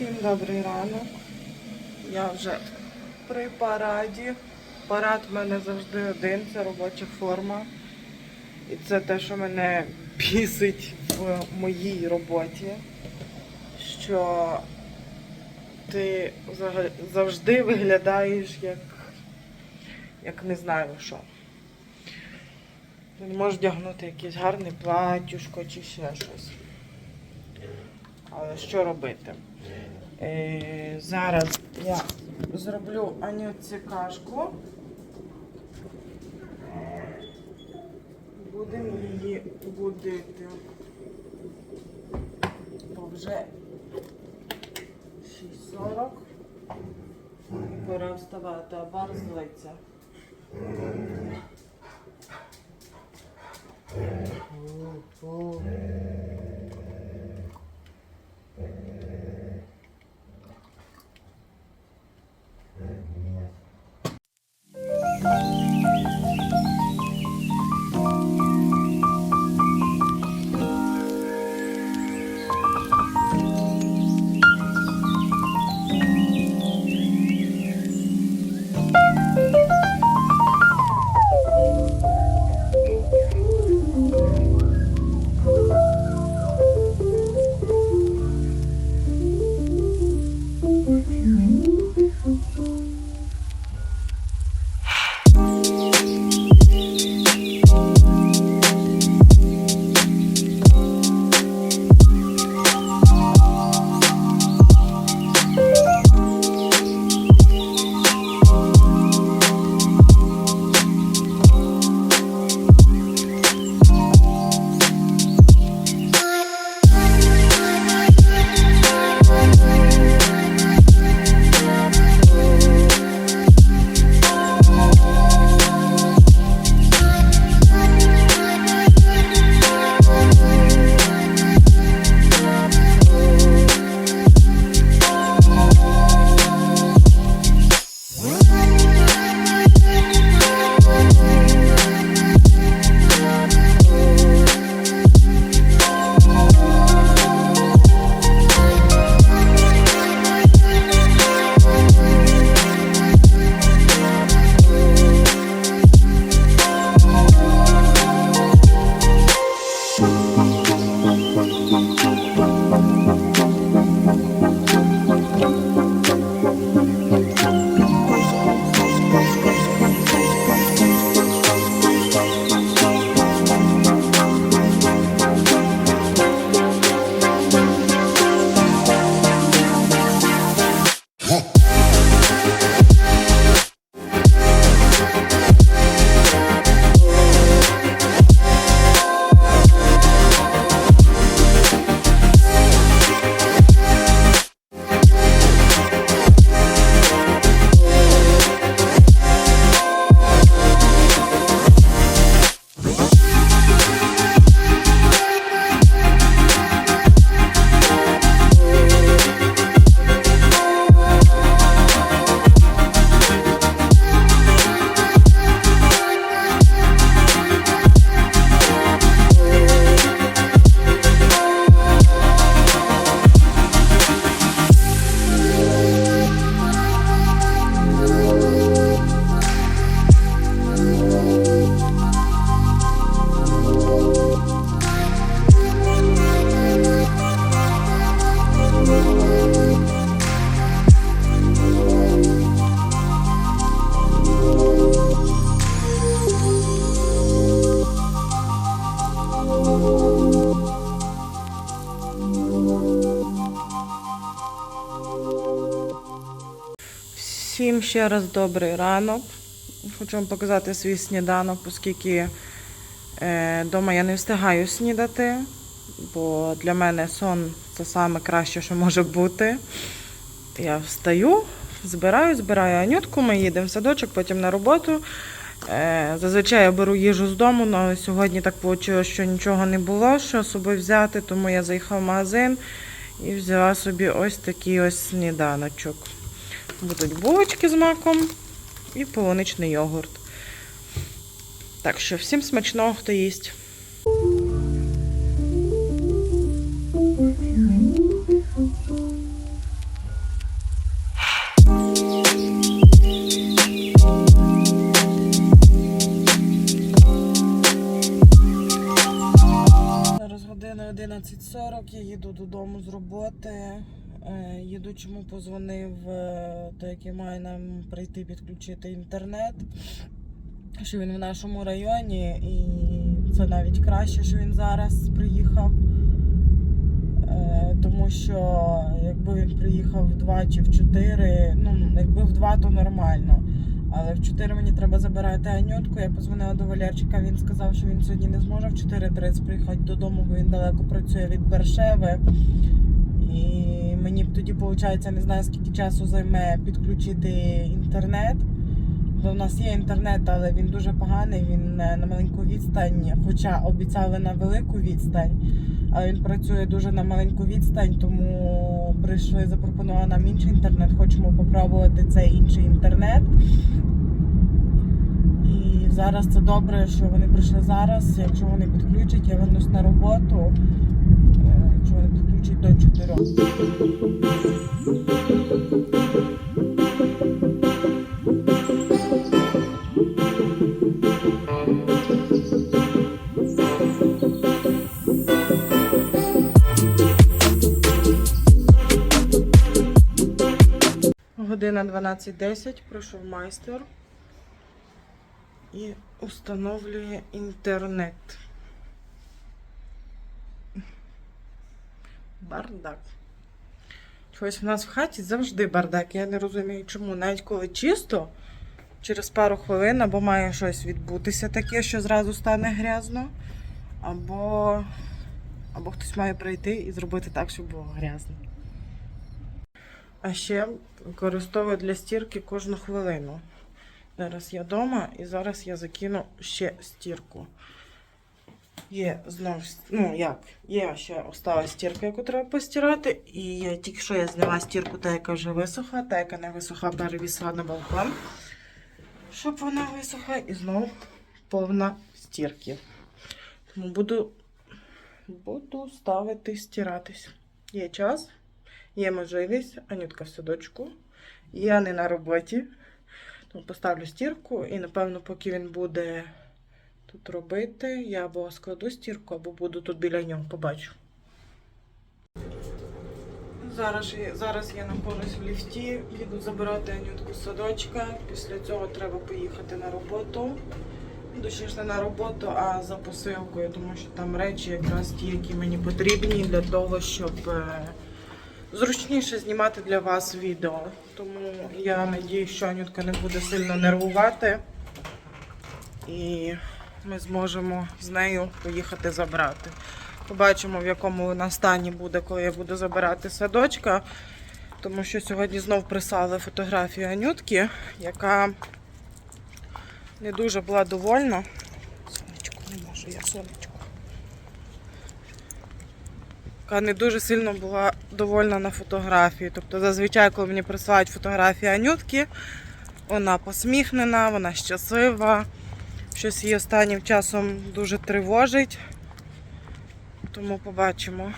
Всім добрий ранок. Я вже при параді. Парад в мене завжди один, це робоча форма. І це те, що мене бісить в моїй роботі. Що ти завжди виглядаєш як, як не знаю що. Ти не можеш вдягнути якесь гарне платюшко чи ще щось. Але що робити? Е, зараз я зроблю Анютці кашку. Будемо її будити. Бо вже 6.40. Пора вставати, а бар злиться. О-о. Всім ще раз добрий ранок. Хочу вам показати свій сніданок, оскільки вдома я не встигаю снідати, бо для мене сон це саме краще, що може бути. Я встаю, збираю, збираю Анютку, ми їдемо в садочок, потім на роботу. Е, Зазвичай я беру їжу з дому, але сьогодні так вийшло, що нічого не було, що з собою взяти, тому я заїхала в магазин і взяла собі ось такий ось сніданочок будуть булочки з маком і полуничний йогурт. Так що всім смачного, хто їсть. Зараз година 11.40, я їду додому з роботи. Е, Їдучому позвонив е, той, який має нам прийти підключити інтернет. Що він в нашому районі, і це навіть краще, що він зараз приїхав. Е, Тому що якби він приїхав в 2 чи в 4, ну якби в 2, то нормально. Але в 4 мені треба забирати Анютку. Я позвонила до Валерчика, він сказав, що він сьогодні не зможе в 4.30 приїхати додому, бо він далеко працює від Бершеви. І мені тоді, виходить, не знаю, скільки часу займе підключити інтернет. Бо в нас є інтернет, але він дуже поганий, він е, на маленьку відстань, хоча обіцяли на велику відстань. Але він працює дуже на маленьку відстань, тому прийшли, запропонували нам інший інтернет. Хочемо попробувати цей інший інтернет. І зараз це добре, що вони прийшли зараз. Якщо вони підключать, я вернусь на роботу. Е, Якщо вони підключать до 4. Година 12.10, прийшов майстер і установлює інтернет. Бардак. Чогось в нас в хаті завжди бардак. Я не розумію, чому. Навіть коли чисто, через пару хвилин або має щось відбутися таке, що зразу стане грязно, або, або хтось має прийти і зробити так, щоб було грязно. А ще використовую для стірки кожну хвилину. Зараз я вдома і зараз я закину ще стірку. Є знову, ну як, є ще остала стірка, яку треба постирати. І тільки що я зняла стірку, та яка вже висохла, та яка не висохла, перевісила на балкон, щоб вона висохла, і знову повна стірки. Тому буду, буду ставити стиратись. Є час. Є можливість, Анютка в садочку. Я не на роботі. Тому поставлю стірку і, напевно, поки він буде тут робити, я або складу стірку, або буду тут біля нього, побачу. Зараз, зараз я знаходжусь в ліфті, їду забирати Анютку з садочка. Після цього треба поїхати на роботу. Точніше не на роботу, а за посилкою, тому що там речі якраз ті, які мені потрібні для того, щоб. е, зручніше знімати для вас відео. Тому я надію, що Анютка не буде сильно нервувати. І ми зможемо з нею поїхати забрати. Побачимо, в якому вона стані буде, коли я буду забирати садочка. Тому що сьогодні знов прислали фотографію Анютки, яка не дуже була довольна. Сонечко, не можу, я сонечко. яка не дуже сильно була довольна на фотографії. Тобто, зазвичай, коли мені присилають фотографії Анютки, вона посміхнена, вона щаслива. Щось її останнім часом дуже тривожить. Тому побачимо.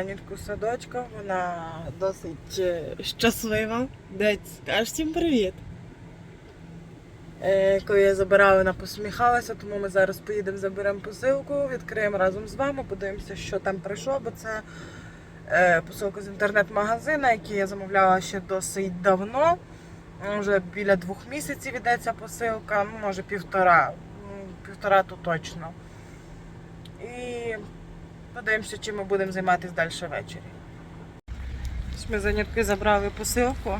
Забрала садочка, вона досить е, щаслива. Дець, скажеш всім привіт. Е, коли я забирала, вона посміхалася, тому ми зараз поїдемо, заберемо посилку, відкриємо разом з вами, подивимося, що там прийшло, бо це е, посилка з інтернет-магазина, який я замовляла ще досить давно. Вже біля двох місяців йдеться посилка, ну, може півтора. Ну, Півтора то точно. І Подивимося, чим ми будемо займатися далі ввечері. Ми з Анюткою забрали посилку.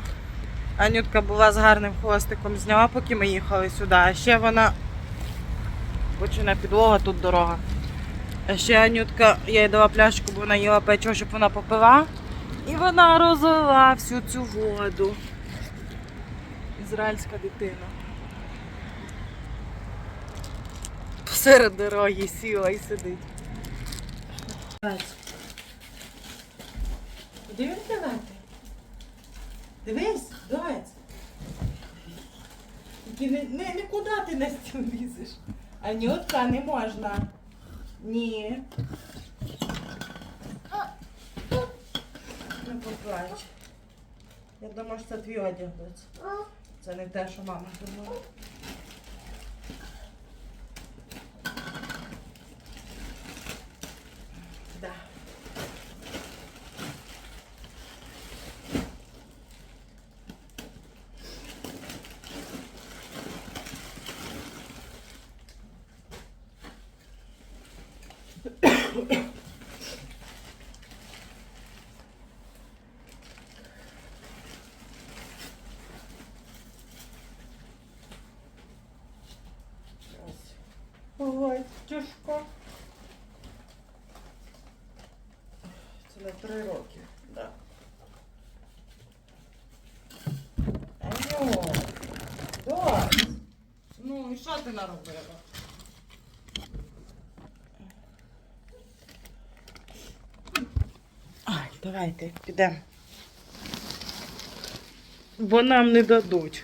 Анютка була з гарним хвостиком, зняла, поки ми їхали сюди. А ще вона почина підлога, тут дорога. А ще Анютка, я їй дала пляшку, бо вона їла печиво, щоб вона попила. І вона розлила всю цю воду. Ізраїльська дитина. Посеред дороги сіла і сидить. Куди він казати? Дивись, доць. Тільки не, не, не куди ти на стіл лізеш. Анютка, не можна. Ні. Не поплач. Я думаю, що це твій одяг. Це не те, що мама думала. Тяжко. Це на три роки. Да. Аню, дось. Ну, і що ти наробила? Давайте, підемо. Бо нам не дадуть.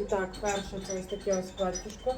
І так, перше це ось таке ось платтюшко.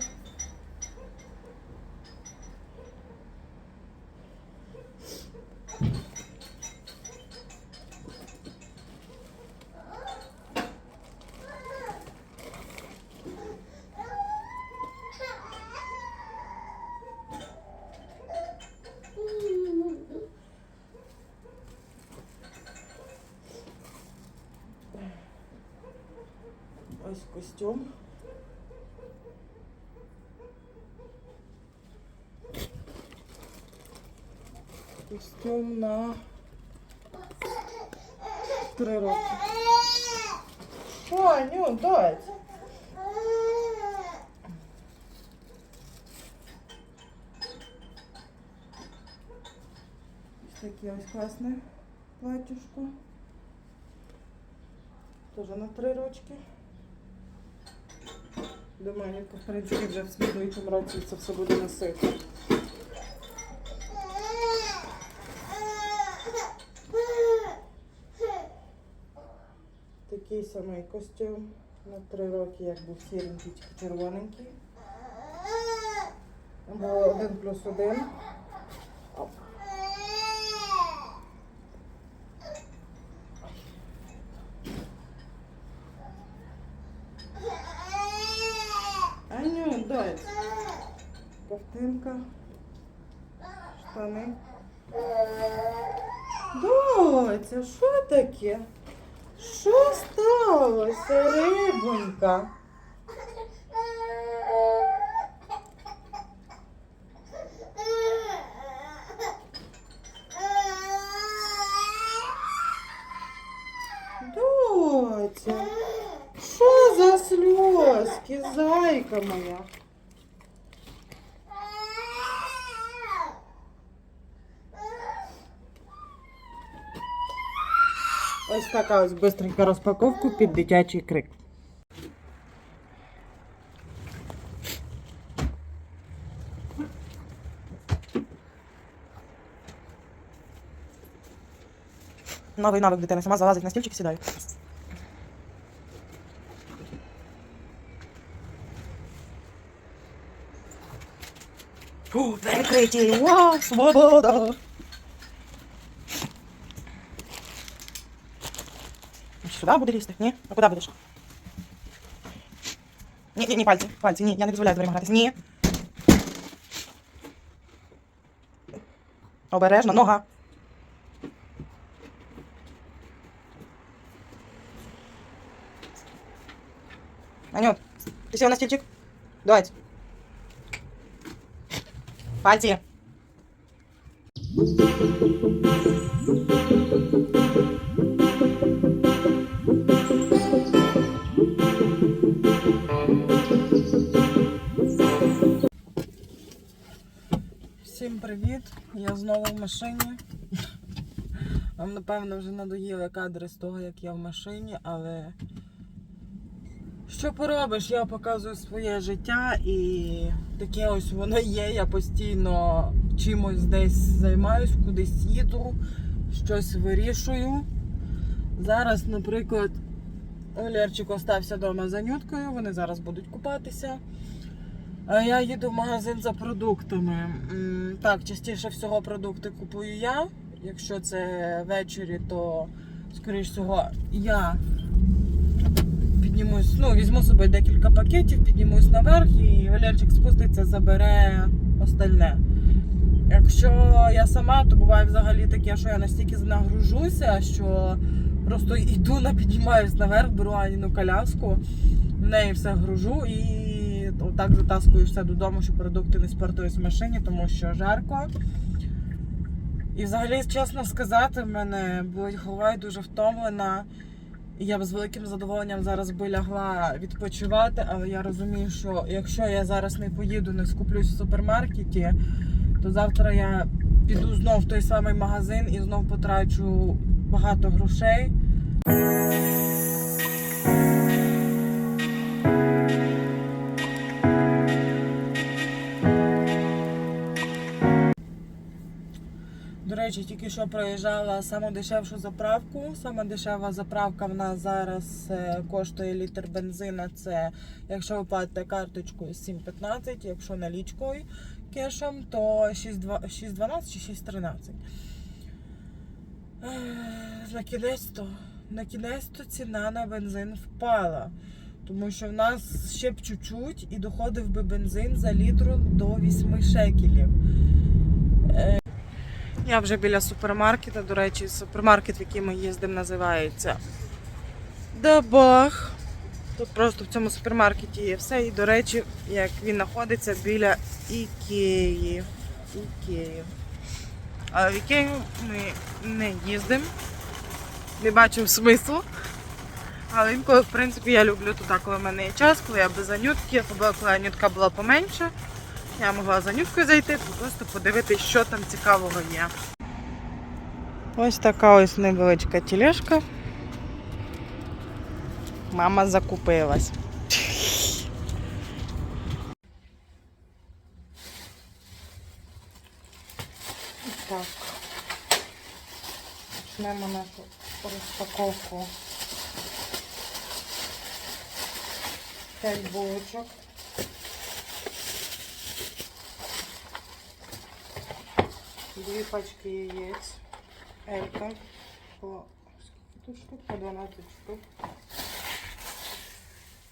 Таке ось класне платюшко. Тоже на три рочки. Думаю, Нітка, в принципі, вже в слідуючому році це все буде носити. Такий самий костюм на три роки, як був сіренький, тільки червоненький. Було один плюс один. Доця, що таке? Що сталося, рибонька? Доця, що за сльозки, зайка моя? Ось така ось бистренька розпаковка під дитячий крик. Новий навик дитини. Сама залазить на стільчик і сідає. Двері відкриті! Вау, свобода! Сюди буде лізти? Ні? А куди будеш? Ні, ні, ні, пальці, пальці, ні, я не дозволяю дверима гратись. Ні. Обережно, нога. Анют, ти сіла на стільчик? Давай. Пальці. Всім привіт! Я знову в машині. Вам, напевно, вже надоїли кадри з того, як я в машині, але що поробиш? Я показую своє життя і таке ось воно є. Я постійно чимось десь займаюсь, кудись їду, щось вирішую. Зараз, наприклад, Валерчик остався вдома за нюткою, вони зараз будуть купатися. Я їду в магазин за продуктами. Так, частіше всього продукти купую я. Якщо це ввечері, то, скоріш всього, я піднімусь, ну, візьму з собою декілька пакетів, піднімусь наверх і Валерчик спуститься, забере остальне. Якщо я сама, то буває взагалі таке, що я настільки нагружуся, що просто йду піднімаюсь наверх, беру Аніну коляску, в неї все гружу і отак затаскую все додому, щоб продукти не спортуюсь в машині, тому що жарко. І взагалі, чесно сказати, в мене болить голова дуже втомлена. І я б з великим задоволенням зараз би лягла відпочивати, але я розумію, що якщо я зараз не поїду, не скуплюсь в супермаркеті, то завтра я піду знов в той самий магазин і знов потрачу багато грошей. Що проїжджала саму дешевшу заправку. Сама дешева заправка в нас зараз е, коштує літр бензина. Це якщо ви платите карточкою 7,15, якщо налічкою кешем, то 6,12 чи 6,13. На кінець-то, на кінець-то ціна на бензин впала. Тому що в нас ще б чуть-чуть і доходив би бензин за літру до 8 шекелів. Я вже біля супермаркета. До речі, супермаркет, в який ми їздимо, називається Дабах. Тут просто в цьому супермаркеті є все. І, до речі, як він знаходиться біля Ікеї. Ікеї. Але в Ікею ми не їздимо. Не бачимо смислу. Але інколи, в принципі, я люблю туди, коли в мене є час, коли я без анютки, коли анютка була поменше. Я могла за нюткою зайти, просто подивитися, що там цікавого є. Ось така ось невеличка тележка. Мама закупилась. Так. Почнемо нашу розпаковку. П'ять булочок. Дві пачки яєць. Елька. По скільки тут штук? По 12 штук.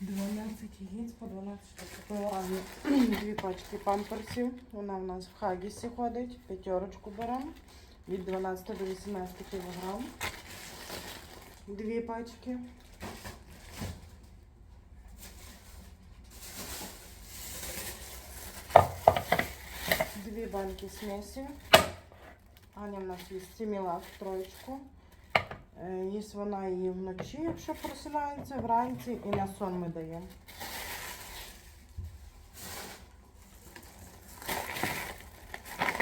12 яєць по 12 штук. Купила дві пачки памперсів. Вона в нас в Хагісі ходить. П'ятерочку беремо. Від 12 до 18 кг. Дві пачки. Дві банки смесі. Аня в нас їсть сімілак троєчку. Е, Їсть вона її вночі, якщо просинається, вранці і на сон ми даємо.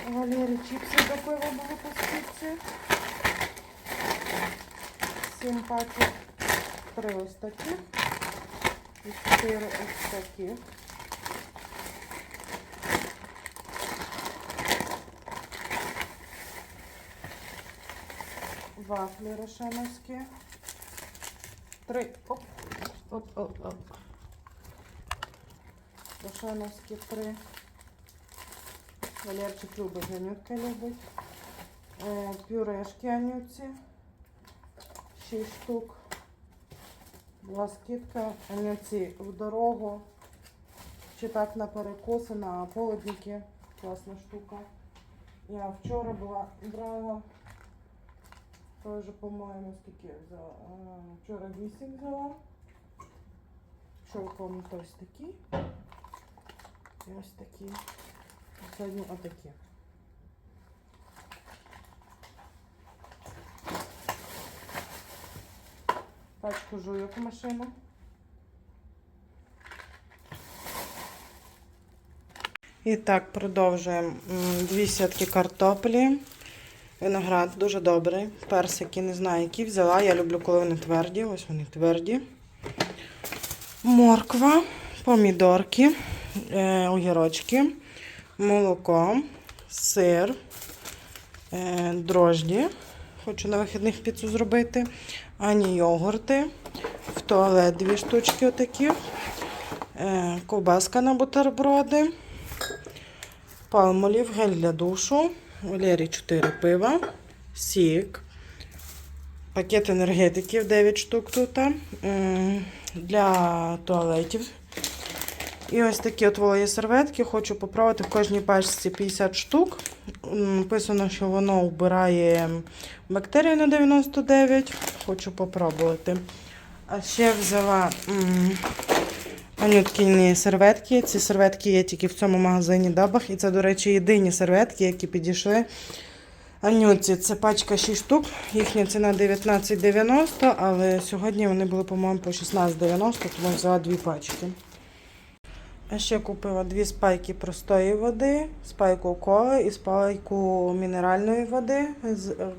Валері чіпси до пива були по скидці. Сім пачок. Три ось таких. І чотири ось таких. Вафлі рошеновські. Три. Оп. Оп, оп, оп. Рошеновські три. Валерчик любить, Анютка любить. Е, Пюрешки Анютці. Шість штук. Була скидка. Анютці в дорогу. Чи так на перекуси, на полудники. Класна штука. Я вчора була брала. Тоже, по-моєму, скільки взяла. Вчора 8 взяла. Шовком ось такі. І ось такі. Сьогодні отакі. Пачку жуйок в машину. І так, продовжуємо. Дві сітки картоплі. Виноград дуже добрий. Персики не знаю, які взяла. Я люблю, коли вони тверді. Ось вони тверді. Морква, помідорки, е, огірочки, молоко, сир, е, дрожді. Хочу на вихідних піцу зробити. Ані йогурти. В туалет дві штучки отакі. Е, ковбаска на бутерброди. Палмолів, гель для душу. Валері 4 пива. Сік. Пакет енергетиків 9 штук тут. Для туалетів. І ось такі от вологі серветки. Хочу попробувати в кожній пачці 50 штук. Написано, що воно вбирає бактерії на 99. Хочу попробувати. А ще взяла анюткіні серветки. Ці серветки є тільки в цьому магазині Дабах. І це, до речі, єдині серветки, які підійшли Анютці. Це пачка 6 штук. Їхня ціна 19,90, але сьогодні вони були, по-моєму, по 16,90, тому взяла дві пачки. А ще купила дві спайки простої води, спайку коли і спайку мінеральної води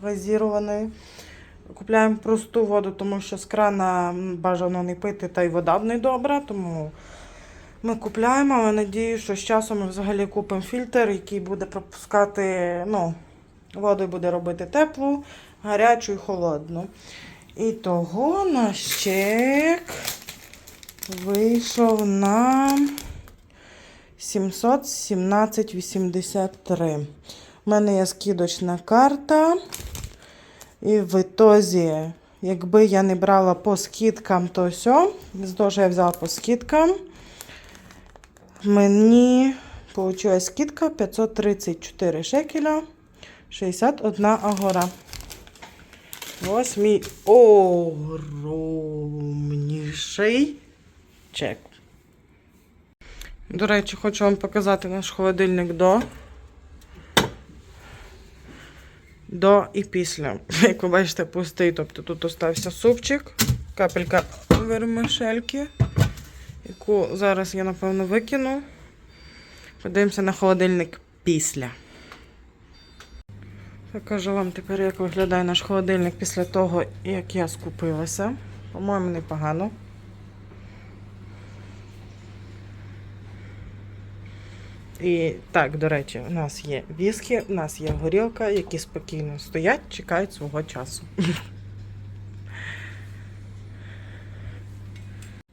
газірованої. Купляємо просту воду, тому що з крана бажано не пити, та й вода не добра, тому ми купляємо, але надію, що з часом ми взагалі купимо фільтр, який буде пропускати, ну, воду буде робити теплу, гарячу і холодну. І того наш чек вийшов на 717,83. У мене є скидочна карта. І в ітозі, якби я не брала по скидкам, то все. З того, що я взяла по скидкам. Мені вийшла скидка 534 шекеля 61 агора. Ось мій огромніший чек. До речі, хочу вам показати наш холодильник до. До і після. Як ви бачите, пустий. Тобто тут остався супчик, капелька вермишельки, яку зараз я, напевно, викину. Подивимося на холодильник після. Покажу вам тепер, як виглядає наш холодильник після того, як я скупилася. По-моєму, непогано. І так, до речі, у нас є віскі, у нас є горілка, які спокійно стоять, чекають свого часу.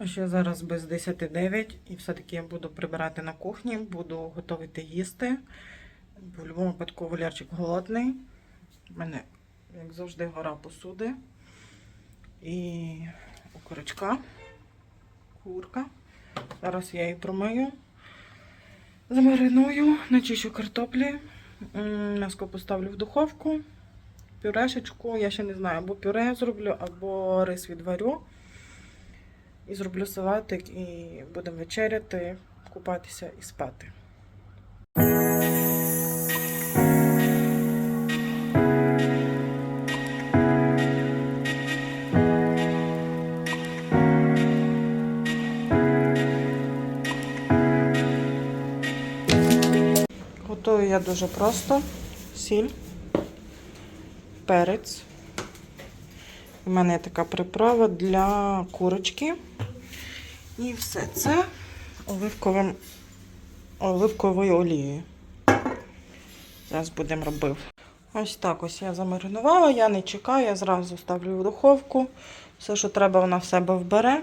Ще зараз без 10.09 і все-таки я буду прибирати на кухні, буду готувати їсти. В будь-якому випадку Валерчик голодний. У мене, як завжди, гора посуди. І окорочка, курка. Зараз я її промию. Замариную, начищу картоплі. М'яско поставлю в духовку. Пюрешечку, я ще не знаю, або пюре зроблю, або рис відварю. І зроблю салатик, і будемо вечеряти, купатися і спати. Готую я дуже просто. Сіль, перець. У мене є така приправа для курочки. І все це оливковим, оливковою олією. Зараз будемо робити. Ось так ось я замаринувала, я не чекаю, я зразу ставлю в духовку. Все, що треба, вона в себе вбере.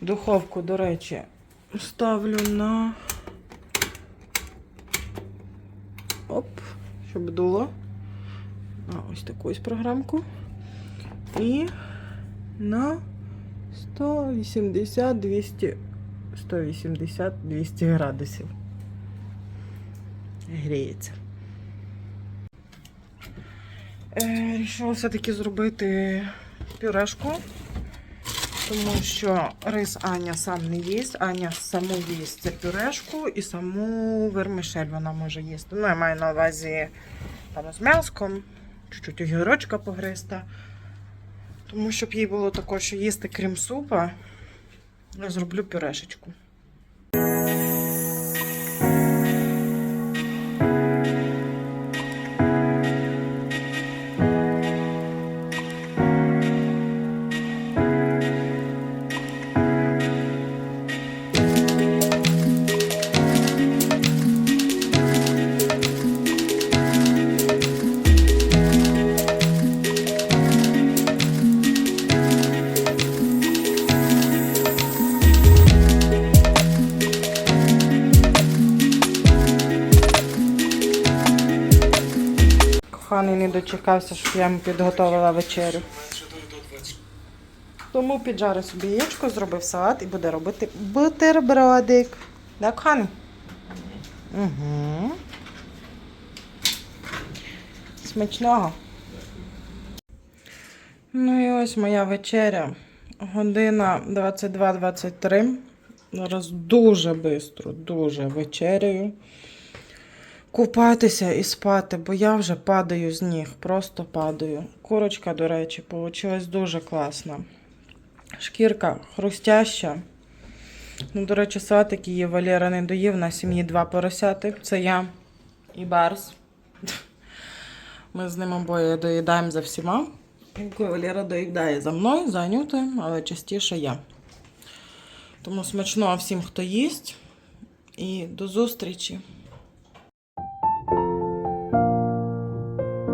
Духовку, до речі, ставлю на Оп, щоб дуло. Ось таку ось програмку. І на 180 200 180 200 градусів. Гріється. Е, Рішила все-таки зробити пюрешку, тому що рис Аня сам не їсть. Аня саму їсть цю пюрешку і саму вермишель вона може їсти. Ну, я маю на увазі там з м'яском, чуть-чуть огірочка погриста. Тому щоб їй було також їсти крім супа, я зроблю пюрешечку. Дочекався, щоб я йому підготувала вечерю. Тому піджарив собі яєчко, зробив салат і буде робити бутербродик. Да, коханий? Угу. Смачного. Ну і ось моя вечеря. Година 22-23. Зараз дуже швидко, дуже вечеряю. Купатися і спати, бо я вже падаю з ніг, просто падаю. Курочка, до речі, вийшла дуже класна. Шкірка хрустяща. Ну, до речі, салатик її Валера не доїв. На сім'ї два поросяти. Це я і Барс. Ми з ним обоє доїдаємо за всіма. Інколи Валера доїдає за мною, за Анютою, але частіше я. Тому смачного всім, хто їсть. І до зустрічі!